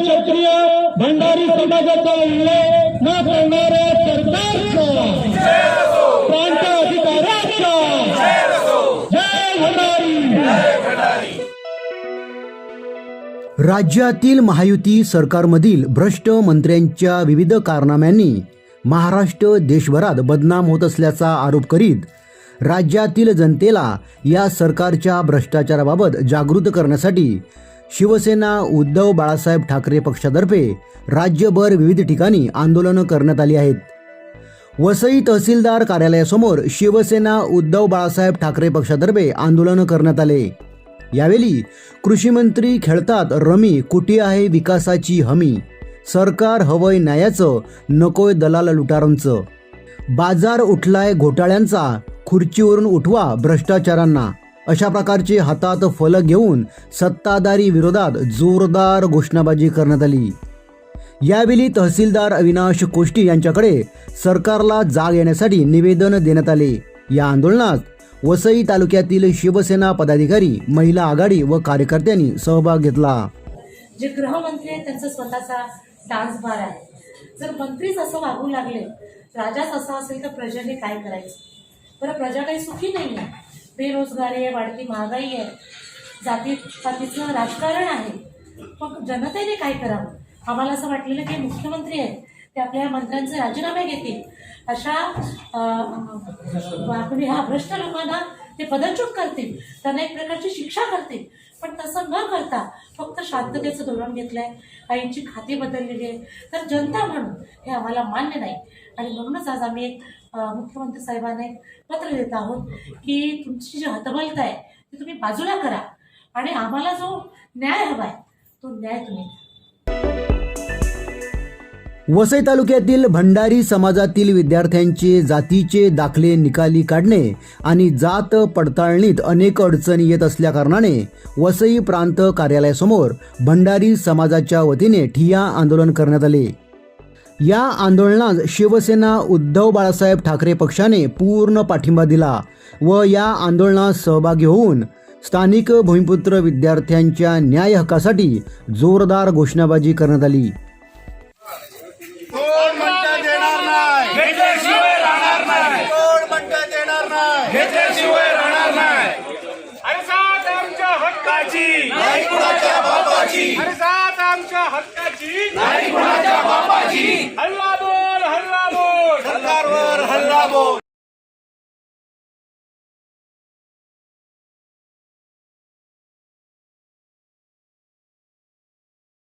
क्षत्रिय भंडारी समाजाचा उल्लेख न करणाऱ्या प्रांत जय भंडारी. राज्यातील महायुती सरकारमधील भ्रष्ट मंत्र्यांच्या विविध कारनाम्यांनी महाराष्ट्र देशभरात बदनाम होत असल्याचा आरोप करीत राज्यातील जनतेला या सरकारच्या भ्रष्टाचाराबाबत जागृत करण्यासाठी शिवसेना उद्धव बाळासाहेब ठाकरे पक्षातर्फे राज्यभर विविध ठिकाणी आंदोलनं करण्यात आली आहेत. वसई तहसीलदार कार्यालयासमोर शिवसेना उद्धव बाळासाहेब ठाकरे पक्षातर्फे आंदोलन करण्यात आले. यावेळी कृषीमंत्री खेळतात रमी कुठे आहे विकासाची हमी? सरकार हवंय न्यायाचं नकोय दलाल लुटारांचं. बाजार उठलाय घोटाळ्यांचा खुर्चीवरून उठवा भ्रष्टाचारांना. अशा प्रकारचे हातात फलक घेऊन सत्ताधारी विरोधात जोरदार घोषणाबाजी करण्यात आली. यावेळी तहसीलदार अविनाश कोष्टी यांच्याकडे सरकारला जाग येण्यासाठी निवेदन देण्यात आले. या आंदोलनात वसई तालुक्यातील शिवसेना पदाधिकारी महिला आघाडी व कार्यकर्त्यांनी सहभाग घेतला. जे गृहमंत्री आहेत त्यांचा स्वतःचा डान्स बार आहे. जर मंत्रीच असं वागू लागले राजाच असं असेल तर प्रजेने काय करायचं? बरं प्रजा काही सुखी नाही आहे. बेरोजगारी आहे वाढती महागाई आहे. जाती पातीचं राजकारण आहे. मग जनतेने काय करावं? आम्हाला असं वाटलेलं की मुख्यमंत्री आहेत ते आपल्या मंत्र्यांचे राजीनामे घेतील. अशा अं, ह्या भ्रष्ट लोकांना ते पदच्युत करतील त्यांना एक प्रकारची शिक्षा करतील. पण तसं न करता फक्त शांततेचं धोरण घेतलंय काहींची खाती बदललेली आहे तर जनता म्हणून हे आम्हाला मान्य नाही. आणि म्हणूनच आज आम्ही एक मुख्यमंत्री साहेबांना एक पत्र देत आहोत की तुमची जी हतबलता आहे ती तुम्ही बाजूला करा. आणि आम्हाला जो न्याय हवा आहे तो न्याय तुम्ही वसई तालुक्यातील भंडारी समाजातील विद्यार्थ्यांचे जातीचे दाखले निकाली काढणे आणि जात पडताळणीत अनेक अडचणी येत असल्याकारणाने वसई प्रांत कार्यालयासमोर भंडारी समाजाच्या वतीने ठिया आंदोलन करण्यात आले. या आंदोलनात शिवसेना उद्धव बाळासाहेब ठाकरे पक्षाने पूर्ण पाठिंबा दिला व या आंदोलनात सहभागी होऊन स्थानिक भूमिपुत्र विद्यार्थ्यांच्या न्याय हक्कासाठी जोरदार घोषणाबाजी करण्यात आली. कोण म्हणतं देणार नाही? घेतल्याशिवाय राहणार नाही. कोण म्हणतं देणार नाही? घेतल्याशिवाय राहणार नाही. अरे साथ आमच्या हक्काची. नाही कुणाच्या बापाची. अरे साथ आमच्या हक्काची. नाही कुणाच्या बापाची. हल्ला बोल हल्ला बोल. सरकारवर हल्ला बोल.